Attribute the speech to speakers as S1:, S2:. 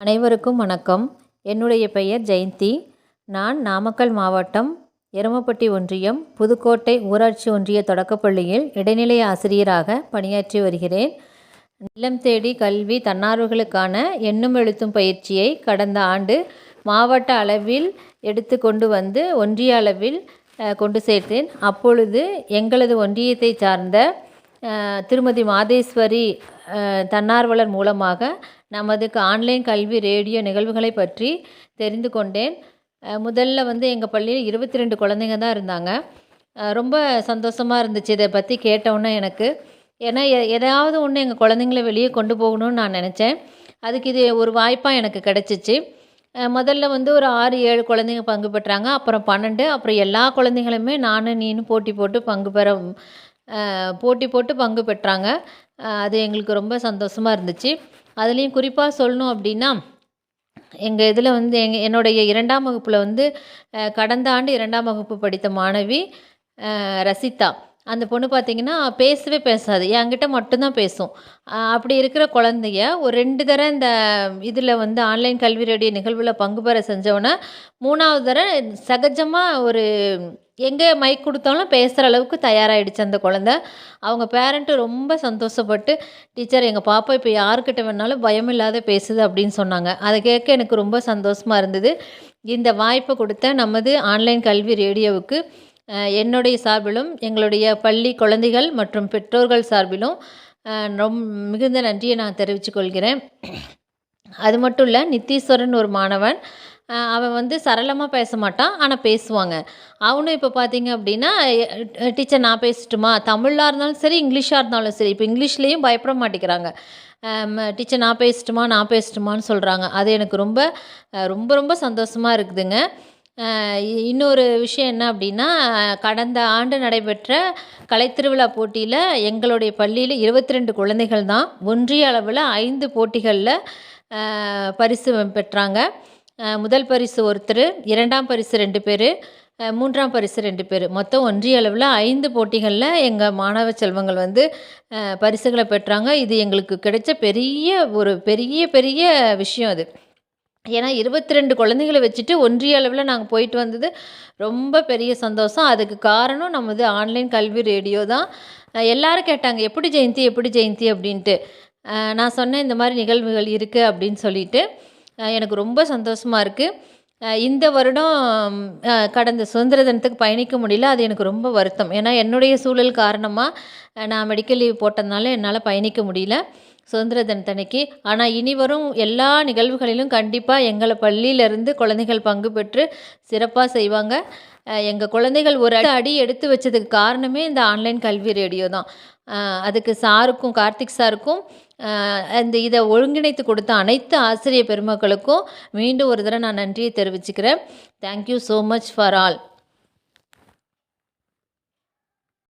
S1: அனைவருக்கும் வணக்கம். என்னுடைய பெயர் ஜெயந்தி. நான் நாமக்கல் மாவட்டம் எருமப்பட்டி ஒன்றியம் புதுக்கோட்டை ஊராட்சி ஒன்றிய தொடக்கப்பள்ளியில் இடைநிலை ஆசிரியராக பணியாற்றி வருகிறேன். நிலம் தேடி கல்வி தன்னார்வர்களுக்கான எண்ணும் எழுத்தும் பயிற்சியை கடந்த ஆண்டு மாவட்ட அளவில் எடுத்து கொண்டு வந்து ஒன்றிய அளவில் கொண்டு சேர்த்தேன். அப்பொழுது எங்களது ஒன்றியத்தை சார்ந்த திருமதி மாதேஸ்வரி தன்னார்வலர் மூலமாக நமது ஆன்லைன் கல்வி ரேடியோ நிகழ்வுகளை பற்றி தெரிந்து கொண்டேன். முதல்ல வந்து எங்கள் பள்ளியில் இருபத்தி ரெண்டு குழந்தைங்க தான் இருந்தாங்க. ரொம்ப சந்தோஷமாக இருந்துச்சு இதை பற்றி கேட்டவுடனே எனக்கு. ஏன்னா எ எதாவது ஒன்று எங்கள் குழந்தைங்கள வெளியே கொண்டு போகணும்னு நான் நினச்சேன். அதுக்கு இது ஒரு வாய்ப்பாக எனக்கு கிடச்சிச்சு. முதல்ல வந்து ஒரு ஆறு ஏழு குழந்தைங்க பங்கு பெற்றாங்க. அப்புறம் பன்னெண்டு அப்புறம் எல்லா குழந்தைங்களுமே நானும் நீனும் போட்டி போட்டு பங்கு பெற போட்டி போட்டு பங்கு பெற்றாங்க. அது எங்களுக்கு ரொம்ப சந்தோஷமாக இருந்துச்சு. அதுலேயும் குறிப்பாக சொல்லணும் அப்படின்னா எங்கள் இதில் வந்து எங்கள் என்னுடைய இரண்டாம் வகுப்பில் வந்து கடந்த ஆண்டு இரண்டாம் வகுப்பு படித்த மாணவி ரசிதா. அந்த பொண்ணு பார்த்திங்கன்னா பேசவே பேசாது. என்கிட்ட மட்டும்தான் பேசும். அப்படி இருக்கிற குழந்தைய ஒரு ரெண்டு தடவை இந்த இதில் வந்து ஆன்லைன் கல்வி ரேடியோ நிகழ்வில் பங்கு பெற செஞ்சவொன்னே மூணாவது தடவை சகஜமாக ஒரு எங்கே மைக் கொடுத்தாலும் பேசுகிற அளவுக்கு தயாராகிடுச்சு அந்த குழந்த. அவங்க பேரண்ட்டு ரொம்ப சந்தோஷப்பட்டு டீச்சர் எங்கள் பாப்பா இப்போ யாருக்கிட்ட வேணாலும் பயம் இல்லாத பேசுது அப்படின்னு சொன்னாங்க. அதை கேட்க எனக்கு ரொம்ப சந்தோஷமாக இருந்தது. இந்த வாய்ப்பை கொடுத்த நமது ஆன்லைன் கல்வி ரேடியோவுக்கு என்னுடைய சார்பிலும் எங்களுடைய பள்ளி குழந்தைகள் மற்றும் பெற்றோர்கள் சார்பிலும் ரொம் மிகுந்த நன்றியை நான் தெரிவித்துக்கொள்கிறேன் அது மட்டும் இல்லை நித்தீஸ்வரன் ஒரு மாணவன். அவன் வந்து சரளமாக பேச மாட்டான் ஆனால் பேசுவாங்க. அவனும் இப்போ பார்த்தீங்க அப்படின்னா டீச்சர் நான் பேசட்டுமா? தமிழாக இருந்தாலும் சரி இங்கிலீஷாக இருந்தாலும் சரி இப்போ இங்கிலீஷ்லேயும் பயப்பட மாட்டேங்கிறாங்க. டீச்சர் நான் பேசட்டுமா நான் பேசட்டுமான்னு சொல்கிறாங்க அது எனக்கு ரொம்ப ரொம்ப ரொம்ப சந்தோஷமாக இருக்குதுங்க. இ- இன்னொரு விஷயம் என்ன அப்படின்னா கடந்த ஆண்டு நடைபெற்ற கலைத்திருவிழா போட்டியில் எங்களுடைய பள்ளியில் இருபத்தி ரெண்டு குழந்தைகள் தான் ஒன்றிய அளவில் ஐந்து போட்டிகளில் பரிசு பெற்றாங்க. முதல் பரிசு ஒருத்தர் இரண்டாம் பரிசு ரெண்டு பேர் மூன்றாம் பரிசு ரெண்டு பேர். மொத்தம் ஒன்றிய அளவில் ஐந்து போட்டிகளில் எங்கள் மாணவ செல்வங்கள் வந்து பரிசுகளை பெற்றாங்க. இது எங்களுக்கு கிடைச்ச பெரிய ஒரு பெரிய பெரிய விஷயம் அது. ஏன்னா இருபத்தி ரெண்டு குழந்தைங்களை வச்சுட்டு ஒன்றிய அளவில் நாங்கள் போயிட்டு வந்தது ரொம்ப பெரிய சந்தோஷம். அதுக்கு காரணம் நமது ஆன்லைன் கல்வி ரேடியோ தான். எல்லோரும் எல்லாரும் கேட்டாங்க எப்படி ஜெயந்தி எப்படி ஜெயந்தி? அப்படின்ட்டு. நான் சொன்னேன் இந்த மாதிரி நிகழ்வுகள் இருக்குது அப்படின்னு சொல்லிட்டு. எனக்கு ரொம்ப சந்தோஷமாக இருக்குது இந்த வருடம் கடந்த சுதந்திர தினத்துக்கு பயணிக்க முடியல. அது எனக்கு ரொம்ப வருத்தம். ஏன்னா என்னுடைய சூழல் காரணமாக நான் மெடிக்கல் லீவ் போட்டதுனால என்னால் பயணிக்க முடியல சுதந்திர தினத்தன்னைக்கு ஆனால் இனி வரும் எல்லா நிகழ்வுகளிலும் கண்டிப்பாக எங்களை பள்ளியிலேருந்து குழந்தைகள் பங்கு பெற்று சிறப்பாக செய்வாங்க. எங்கள் குழந்தைகள் ஒரு அடி அடி எடுத்து வச்சதுக்கு காரணமே இந்த ஆன்லைன் கல்வி ரேடியோ தான். அதுக்கு சாருக்கும் கார்த்திக் சாருக்கும் இந்த இதை ஒருங்கிணைத்து கொடுத்த அனைத்து ஆசிரியர் பெருமக்களுக்கும் மீண்டும் ஒரு தடவை நான் நன்றியை தெரிவிச்சுக்கிறேன். Thank you so much for all